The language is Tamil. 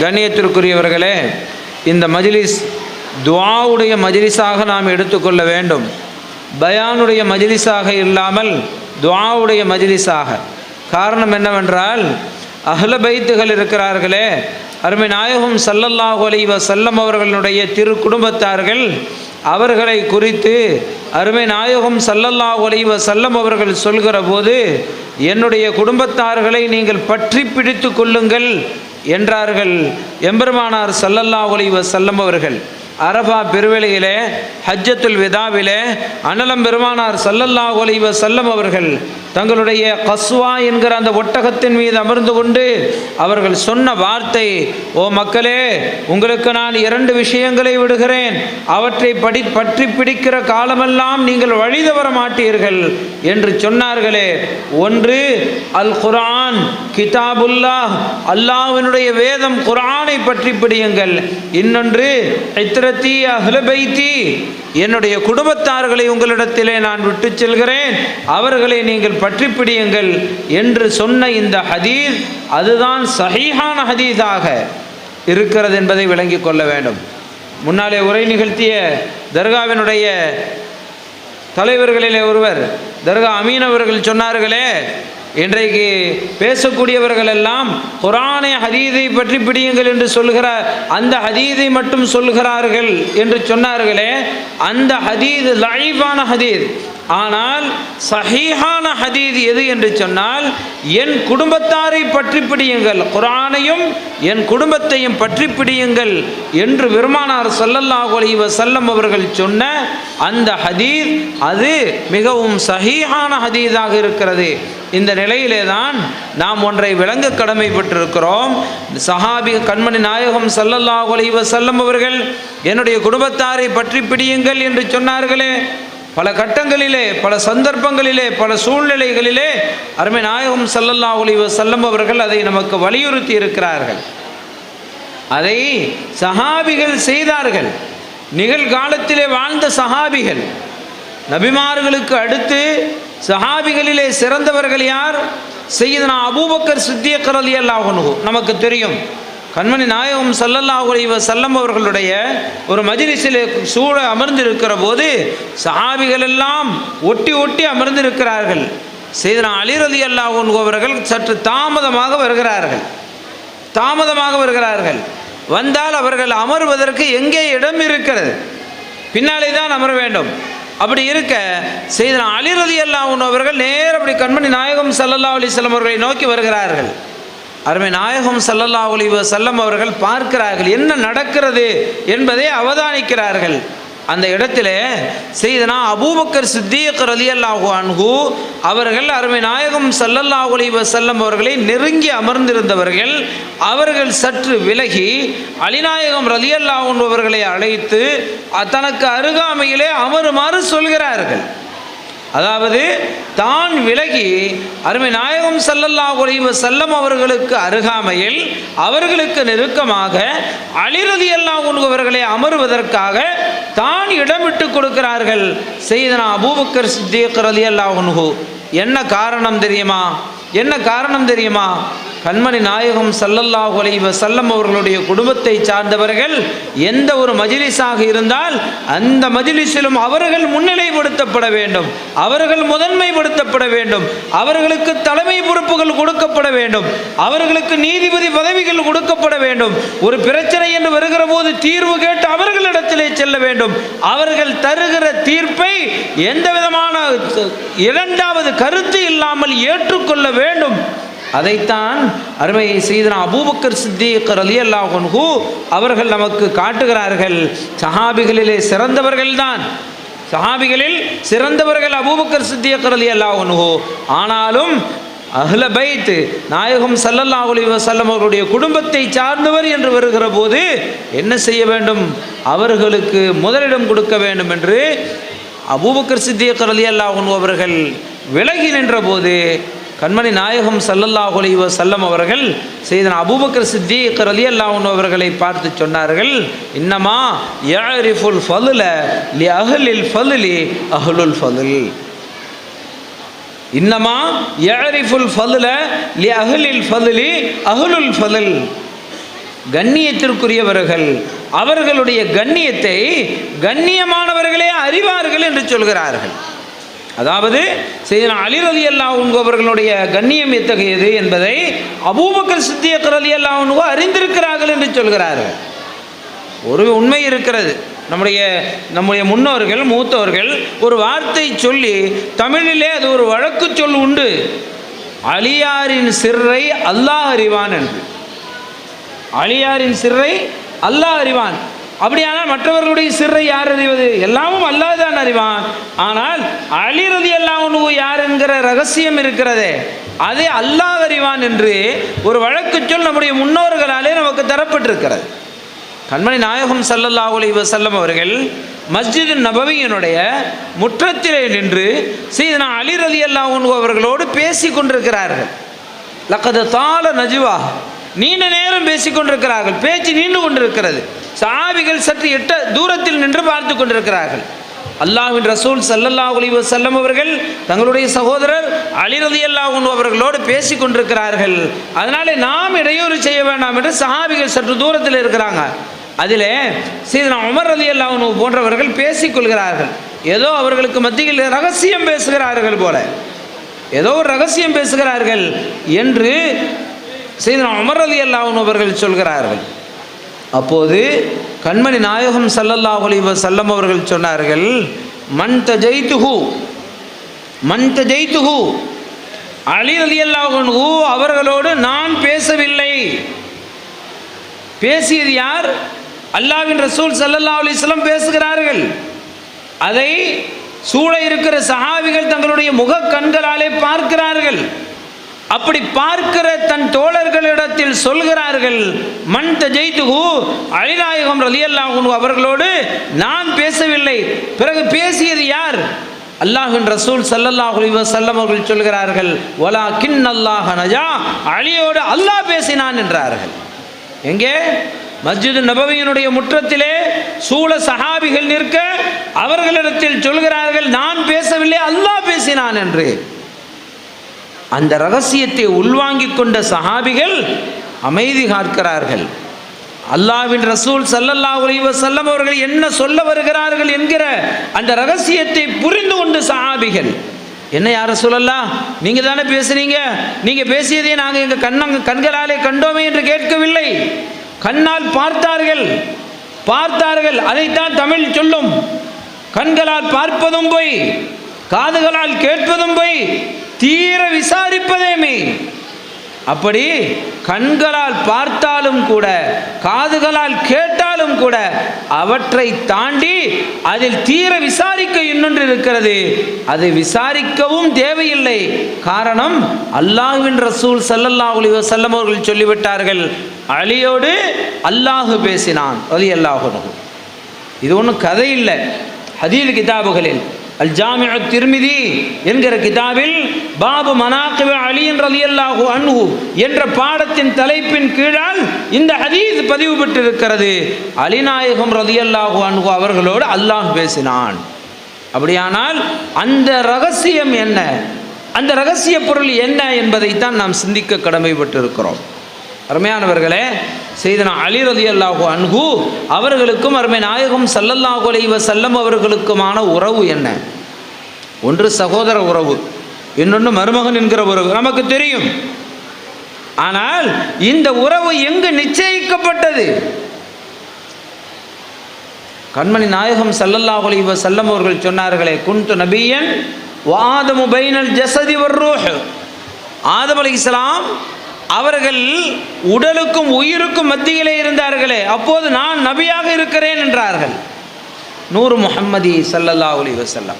கண்ணியத்திற்குரியவர்களே இந்த மஜிலிஸ் துவாவுடைய மஜிலிஸாக நாம் எடுத்துக்கொள்ள வேண்டும். பயானுடைய மஜிலிஸாக இல்லாமல் துவாவுடைய மஜிலிஸாக. காரணம் என்னவென்றால் அகல பைத்துகள் இருக்கிறார்களே அருமை நாயகம் சல்லல்லாஹு அலைஹி வஸல்லம் அவர்களுடைய திரு குடும்பத்தார்கள் அவர்களை குறித்து அருமை நாயகம் சல்லல்லாஹு அலைஹி வஸல்லம் அவர்கள் சொல்கிற போது என்னுடைய குடும்பத்தார்களை நீங்கள் பற்றி பிடித்து கொள்ளுங்கள் என்றார்கள். எம்பெருமானார் சல்லல்லா ஒலிவ செல்லம் அவர்கள். அரபா பெருவெளியிலே ஹஜ்ஜத்துல் விதாவிலே அனலம் பெருமானார் சல்லல்லா ஒலிவ வஸல்லம் அவர்கள் தங்களுடைய கஸ்வா என்கிற அந்த ஒட்டகத்தின் மீது அமர்ந்து கொண்டு அவர்கள் சொன்ன வார்த்தை ஓ மக்களே உங்களுக்கு நான் இரண்டு விஷயங்களை விடுகிறேன். அவற்றை படி பற்றி பிடிக்கிற காலமெல்லாம் நீங்கள் வழி தவற மாட்டீர்கள் என்று சொன்னார்களே. ஒன்று அல் குரான் கிதாபுல்லா அல்லாவினுடைய வேதம் குரானை பற்றி பிடியுங்கள். இன்னொன்று இத்ரத்தி அஹ்லபைத்தி என்னுடைய குடும்பத்தார்களை உங்களிடத்திலே நான் விட்டு செல்கிறேன். அவர்களை நீங்கள் பற்றி பிடியுங்கள் என்று சொன்ன இந்த ஹதீஸ் அதுதான் சஹீஹான ஹதீஸாக இருக்கிறது என்பதை விளங்கிக் கொள்ள வேண்டும். முன்னாலே உரை நிகழ்த்திய தர்காவினுடைய தலைவர்களிலே ஒருவர் தர்கா அமீன் அவர்கள் சொன்னார்களே இன்றைக்கு பேசக்கூடியவர்கள் எல்லாம் குரானை ஹதீதை பற்றி பிடியுங்கள் என்று சொல்கிறார் அந்த ஹதீதை மட்டும் சொல்கிறார்கள் என்று சொன்னார்களே அந்த ஹதீத் லைவான ஹதீத் ஆனால் சஹீஹான ஹதீத் எது என்று சொன்னால் என் குடும்பத்தாரை பற்றி பிடியுங்கள் குரானையும் என் குடும்பத்தையும் பற்றி பிடியுங்கள் என்று பெருமானார் ஸல்லல்லாஹு அலைஹி வஸல்லம் அவர்கள் சொன்ன அந்த ஹதீத் அது மிகவும் சஹீஹான ஹதீதாக இருக்கிறது. இந்த நிலையிலே தான் நாம் ஒன்றை விளங்க கடமைப்பட்டிருக்கிறோம். சஹாபி கண்மணி நாயகம் ஸல்லல்லாஹு அலைஹி வஸல்லம் அவர்கள் என்னுடைய குடும்பத்தாரை பற்றி பிடியுங்கள் என்று சொன்னார்களே. பல கட்டங்களிலே பல சந்தர்ப்பங்களிலே பல சூழ்நிலைகளிலே அருமை நாயகம் ஸல்லல்லாஹு அலைஹி வஸல்லம் அவர்கள் அதை நமக்கு வலியுறுத்தி இருக்கிறார்கள். அதை சஹாபிகள் செய்தார்கள். நிகழ்காலத்திலே வாழ்ந்த சஹாபிகள் நபிமார்களுக்கு அடுத்து சஹாபிகளிலே சிறந்தவர்கள் யார்? செய்யதுனா அபூபக்கர் சித்தியக் ரலியல்லாஹு நமக்கு தெரியும். கண்மணி நாயகம் ஸல்லல்லாஹு அலைஹி அவர்களுடைய ஒரு மஜ்லிஸிலே சூழ அமர்ந்திருக்கிற போது சஹாபிகள் எல்லாம் ஒட்டி ஒட்டி அமர்ந்திருக்கிறார்கள். செய்தனா அலி ரலியல்லாஹு அவர்கள் சற்று தாமதமாக வருகிறார்கள். தாமதமாக வருகிறார்கள். வந்தால் அவர்கள் அமர்வதற்கு எங்கே இடம் இருக்கிறது? பின்னாலே தான் அமர வேண்டும். அப்படி இருக்க செய்தனா அலி ரதி அல்லாஹன் அவர்கள் நேர் அப்படி கண்மணி நாயகம் சல்லல்லா செல்லம் அவர்களை நோக்கி வருகிறார்கள். அருமை நாயகம் சல்லல்லா அலி செல்லம் அவர்கள் பார்க்கிறார்கள் என்ன நடக்கிறது என்பதை அவதானிக்கிறார்கள். அந்த இடத்துல செய்தனா அபூபக்கர் சித்தியக் ரலியல்லாஹு அன்ஹு அவர்கள் அருமை நாயகம் சல்லல்லாஹு அலைஹி அவர்களை நெருங்கி அமர்ந்திருந்தவர்கள் அவர்கள் சற்று விலகி அலிநாயகம் ரலி அல்லாஹூன் அவர்களை அழைத்து தனக்கு அருகாமையிலே அமருமாறு சொல்கிறார்கள். அதாவது தான் விலகி அருமை நாயகம் சல்லல்லா அலைஹி செல்லம் அவர்களுக்கு அருகாமையில் அவர்களுக்கு நெருக்கமாக அலி ரலியல்லாஹு அமருவதற்காக தான் இடமிட்டு கொடுக்கிறார்கள். செய்தனா அபூபக்கர் சித்திக் ரலியல்லாஹு அன்ஹு. என்ன காரணம் தெரியுமா? என்ன காரணம் தெரியுமா? கண்மணி நாயகம் சல்லல்லாஹு அலைவ செல்லம் அவர்களுடைய குடும்பத்தை சார்ந்தவர்கள் எந்த ஒரு மஜிலிஸாக இருந்தால் அந்த மஜிலிஸிலும் அவர்கள் முன்னிலைப்படுத்தப்பட வேண்டும். அவர்கள் முதன்மைப்படுத்தப்பட வேண்டும். அவர்களுக்கு தலைமை பொறுப்புகள் கொடுக்கப்பட வேண்டும். அவர்களுக்கு நீதிபதி பதவிகள் கொடுக்கப்பட வேண்டும். ஒரு பிரச்சனை என்று வருகிற போது தீர்வு கேட்டு அவர்களிடத்திலே செல்ல வேண்டும். அவர்கள் தருகிற தீர்ப்பை எந்த விதமான இரண்டாவது கருத்து இல்லாமல் ஏற்றுக்கொள்ள வேண்டும். அதைத்தான் அருமை செய்தனா அபூபக்கர் சித்திக் அலி அல்லாஹு அவர்கள் நமக்கு காட்டுகிறார்கள். சஹாபிகளிலே சிறந்தவர்கள்தான். சஹாபிகளில் சிறந்தவர்கள் அபூபக்கர் சித்திக் அலி அல்லாஹு ஆனாலும் அஹ்ல பைத் நாயகம் ஸல்லல்லாஹு அலைஹி வஸல்லம் அவர்களுடைய குடும்பத்தை சார்ந்தவர் என்று வருகிற போது என்ன செய்ய வேண்டும்? அவர்களுக்கு முதலிடம் கொடுக்க வேண்டும் என்று அபூபக்கர் சித்திக் ரலியல்லாஹு அன்ஹு அவர்கள் விலகி நின்ற போது கண்மணி நாயகம் சல்லல்லாஹு அலைஹி வஸல்லம் அவர்கள் செய்தன அபூபக்கர் சித்திக் அலி அல்லாஹன் அவர்களை பார்த்து சொன்னார்கள் இன்னமா யாரிஃபுல் ஃபதுல லி அஹ்லில் ஃபதுலி அஹ்லுல் ஃபதுல். இன்னமா யாரிஃபுல் ஃபதுல லி அஹ்லில் ஃபதுலி அஹ்லுல் ஃபதுல். கண்ணியத்திற்குரியவர்கள் அவர்களுடைய கண்ணியத்தை கண்ணியமானவர்களே அறிவார்கள் என்று சொல்கிறார்கள். அதாவது செய்தனா அலி அலி அல்லாஹ் அவர்களுடைய கண்ணியம் எத்தகையது என்பதை அபூபக்கர் அலி அல்லா அல்லாஹ் அறிந்திருக்கிறார்கள் என்று சொல்கிறார்கள். ஒரு உண்மை இருக்கிறது. நம்முடைய நம்முடைய முன்னோர்கள் மூத்தவர்கள் ஒரு வார்த்தை சொல்லி தமிழிலே அது ஒரு வழக்கு சொல் உண்டு. அலியாரின் சிறை அல்லாஹ் அறிவான் என்று. அலியாரின் சிறை அல்லாஹ் அறிவான். அப்படியானால் மற்றவர்களுடைய சிறை யார் அறிவது எல்லாமும் அல்லாஹ் தான் அறிவான். ஆனால் அழிறது எல்லாம் யார் என்கிற ரகசியம் இருக்கிறதே அது அல்லாஹ் அறிவான் என்று ஒரு வழக்கு சொல் நம்முடைய முன்னோர்களாலே நமக்கு தரப்பட்டிருக்கிறது. கண்மணி நாயகம் ஸல்லல்லாஹு அலைஹி வஸல்லம் அவர்கள் மஸ்ஜிது நபவியினுடைய முற்றத்திலே நின்று சீதனா அலி ரலி அல்லாஹ் அவர்களோடு பேசி கொண்டிருக்கிறார்கள். லக்கது தாள நஜுவா. நீண்ட நேரம் பேசிக்கொண்டிருக்கிறார்கள் பேச்சு நீண்டு கொண்டிருக்கிறது. சாவிகள் சற்று எட்ட தூரத்தில் நின்று பார்த்து கொண்டிருக்கிறார்கள். அல்லாஹின் ரசூல் சல்லல்லா ஒலிவ செல்லம் அவர்கள் தங்களுடைய சகோதரர் அலிரதி அல்லாஹூன் அவர்களோடு பேசி கொண்டிருக்கிறார்கள். அதனாலே நாம் இடையூறு செய்ய வேண்டாம் என்று சஹாபிகள் சற்று தூரத்தில் இருக்கிறாங்க. அதிலே சீதனா உமர் ரதி அல்லாஹூன் போன்றவர்கள் பேசிக்கொள்கிறார்கள் ஏதோ அவர்களுக்கு மத்தியில் ரகசியம் பேசுகிறார்கள் போல. ஏதோ ஒரு ரகசியம் பேசுகிறார்கள் என்று சீதனா உமர் ரதி அல்லாஹூன் அவர்கள் சொல்கிறார்கள். அப்போது கண்மணி நாயகம் சல்லல்லாஹ் அலி வசல்லம் அவர்கள் சொன்னார்கள் மன் தஜைத்துஹு மன் தஜைத்துஹு அலி அலி அல்லாஹு அவர்களோடு நான் பேசவில்லை. பேசியது யார்? அல்லாவின் ரசூல் சல்லல்லா அலிஸ்லாம் பேசுகிறார்கள். அதை சூழ இருக்கிற சஹாபிகள் தங்களுடைய முக கண்களாலே பார்க்கிறார்கள். அப்படி பார்க்கிற தன் தோழர்களிடத்தில் சொல்கிறார்கள் மன் தஜெய்துஹு அழிநாயகம் ரலியல்லாஹு அவர்களோடு நான் பேசவில்லை. பிறகு பேசியது யார்? அல்லாஹின் ரசூல் ஸல்லல்லாஹு அலைஹி அவர்கள் சொல்கிறார்கள் ஒலா கின் அல்லாஹ நஜா. அழியோடு அல்லாஹ் பேசினான் என்றார்கள். எங்கே? மஸ்ஜிது நபவியினுடைய முற்றத்திலே சூழ சஹாபிகள் நிற்க அவர்களிடத்தில் சொல்கிறார்கள் நான் பேசவில்லை அல்லாஹ் பேசினான் என்று. அந்த ரகசியத்தை உள்வாங்கிக் கொண்ட சஹாபிகள் அமைதி காக்கிறார்கள். அல்லாவின் ரசூல் சல்லல்லா உலைவ செல்லம் அவர்கள் என்ன சொல்ல வருகிறார்கள் என்கிற அந்த ரகசியத்தை புரிந்து கொண்டு சஹாபிகள். என்ன யார சொல்லலாம் நீங்க தானே பேசுனீங்க? நீங்க பேசியதை நாங்கள் எங்க கண்ணங்க கண்களாலே கண்டோமே என்று கேட்கவில்லை. கண்ணால் பார்த்தார்கள். பார்த்தார்கள். அதைத்தான் தமிழ் சொல்லும். கண்களால் பார்ப்பதும் போய் காதுகளால் கேட்பதும் போய் தீர விசாரிப்பதே மெய் அப்படி கண்களால் பார்த்தாலும் கூட காதுகளால் கேட்டாலும் கூட அவற்றை தாண்டி அதில் தீர விசாரிக்க இன்னொன்று இருக்கிறது. அதை விசாரிக்கவும் தேவையில்லை. காரணம் அல்லாஹுவின் ரசூல் ஸல்லல்லாஹு அலைஹி வஸல்லம் அவர்கள் சொல்லிவிட்டார்கள். அலியோடு அல்லாஹ் பேசினான் அது அல்லாஹு இது ஒன்றும் கதை இல்லை ஹதீல் கிதாபுகளில். அல் ஜாமிஉ திருமிதி என்கிற கிதாபில் பாபு மனாக்கிவ அலியின் ரலியல்லாஹு அன்ஹு என்ற பாடத்தின் தலைப்பின் கீழால் இந்த ஹதீஸ் பதிவு பெற்றிருக்கிறது. அலிநாயகம் ரலியல்லாஹு அன்ஹு அவர்களோடு அல்லாஹ் பேசினான். அப்படியானால் அந்த ரகசியம் என்ன? அந்த ரகசிய பொருள் என்ன என்பதைத்தான் நாம் சிந்திக்க கடமைப்பட்டிருக்கிறோம். அருமையானவர்களே செய்தனா அலி ரதி அல்லாஹு அன்ஹு அவர்களுக்கும் அருமை நாயகம் சல்லல்லாஹு அலைவ செல்லம் அவர்களுக்குமான உறவு என்ன? ஒன்று சகோதர உறவு இன்னொன்று மருமகன் என்கிற உறவு. நமக்கு தெரியும். ஆனால் இந்த உறவு எங்கு நிச்சயிக்கப்பட்டது? கண்மணி நாயகம் சல்லல்லாஹு அலைவ செல்லம் அவர்கள் சொன்னார்களே குன்து நபியன் வாதமு பைனல் ஜசதி வர்ரூஹ் ஆதம் இஸ்லாம் அவர்கள் உடலுக்கும் உயிருக்கும் மத்தியிலே இருந்தார்களே அப்போது நான் நபியாக இருக்கிறேன் என்றார்கள். நூறு முகம்மதி சல்லல்லா அலி வசல்லம்